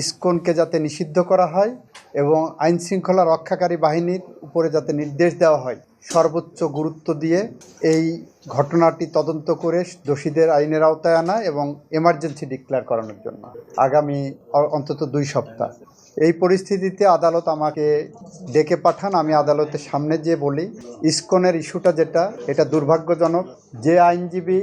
ইসকনকে যাতে নিষিদ্ধ করা হয় এবং আইন শৃঙ্খলা রক্ষাকারী বাহিনীর উপরে যাতে নির্দেশ দেওয়া হয়, সর্বোচ্চ গুরুত্ব দিয়ে এই ঘটনাটি তদন্ত করে দোষীদের আইনের আওতায় আনা এবং এমার্জেন্সি ডিক্লেয়ার করানোর জন্য আগামী অন্তত দুই সপ্তাহ। এই পরিস্থিতিতে আদালত আমাকে ডেকে পাঠান, আমি আদালতের সামনে যেয়ে বলি, ইস্কনের ইস্যুটা যেটা, এটা দুর্ভাগ্যজনক। যে আইনজীবী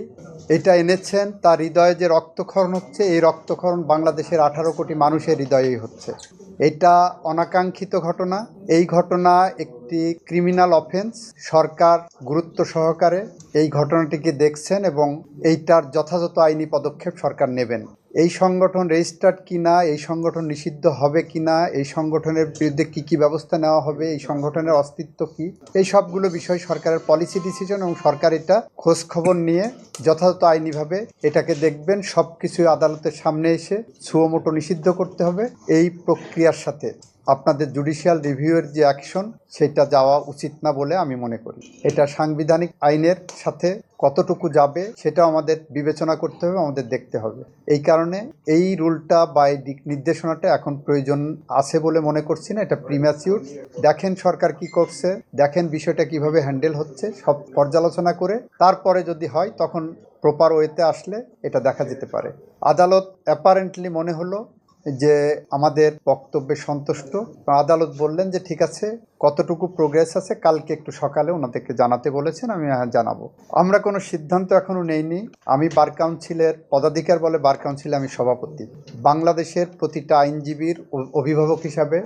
এটা এনেছেন, তার হৃদয়ে যে রক্তক্ষরণ হচ্ছে, এই রক্তক্ষরণ বাংলাদেশের আঠারো কোটি মানুষের হৃদয়েই হচ্ছে। এটা অনাকাঙ্ক্ষিত ঘটনা। এই ঘটনা একটি ক্রিমিনাল অফেন্স, সরকার গুরুত্ব সহকারে এই ঘটনাটিকে দেখছেন এবং এইটার যথাযথ আইনি পদক্ষেপ সরকার নেবেন। এই সংগঠন রেজিস্টার্ড কি না এই সংগঠন নিষিদ্ধ হবে কি না এই সংগঠনের বিরুদ্ধে কি কি ব্যবস্থা নেওয়া হবে, এই সংগঠনের অস্তিত্ব কি? এই সবগুলো বিষয় সরকারের পলিসি ডিসিশন এবং সরকার এটা খোঁজ খবর নিয়ে যথাযথ আইনিভাবে এটাকে দেখবেন সব কিছু আদালতের সামনে এসে সুয়মোটো নিষিদ্ধ করতে হবে এই প্রক্রিয়ার সাথে। আপনাদের জুডিশিয়াল রিভিউয়ের যে অ্যাকশন, সেটা যাওয়া উচিত না বলে আমি মনে করি। এটা সাংবিধানিক আইনের সাথে কতটুকু যাবে সেটা আমাদের বিবেচনা করতে হবে, আমাদের দেখতে হবে। এই কারণে এই রুলটা বা এই দিক নির্দেশনাটা এখন প্রয়োজন আছে বলে মনে করছি না, এটা প্রিম্যাচিউর দেখেন সরকার কি করছে, দেখেন বিষয়টা কীভাবে হ্যান্ডেল হচ্ছে, সব পর্যালোচনা করে, তারপরে যদি হয় তখন প্রপার ওয়েতে আসলে এটা দেখা যেতে পারে। আদালত অ্যাপারেন্টলি মনে হলো যে আমাদের বক্তব্যে সন্তুষ্ট। আদালত বললেন যে, ঠিক আছে, কতটুকু প্রোগ্রেস আছে কালকে একটু সকালে ওনাদেরকে জানাতে বলেছেন, আমি হ্যাঁ জানাব। আমরা কোনো সিদ্ধান্ত এখনও নেইনি। আমি বার কাউন্সিলের পদাধিকার বলে বার কাউন্সিলে আমি সভাপতি। বাংলাদেশের প্রতিটা আইনজীবীর অভিভাবক হিসাবে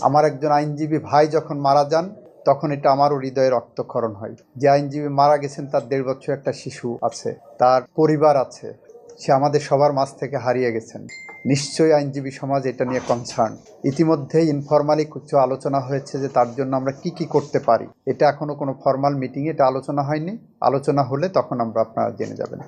আমার একজন আইনজীবী ভাই যখন মারা যান, তখন এটা আমারও হৃদয়ে রক্তক্ষরণ হয়। যে আইনজীবী মারা গেছেন, তার দেড় বছর একটা শিশু আছে, তার পরিবার আছে, সে আমাদের সবার মাঝ থেকে হারিয়ে গেছেন। নিশ্চয়ই আইনজীবী সমাজ এটা নিয়ে কনসার্ন ইতিমধ্যে ইনফরমালি কিছু আলোচনা হয়েছে যে তার জন্য আমরা কি কি করতে পারি। এটা এখনও কোনো ফর্মাল মিটিংয়ে এটা আলোচনা হয়নি। আলোচনা হলে তখন আমরা আপনারা জেনে যাবেন।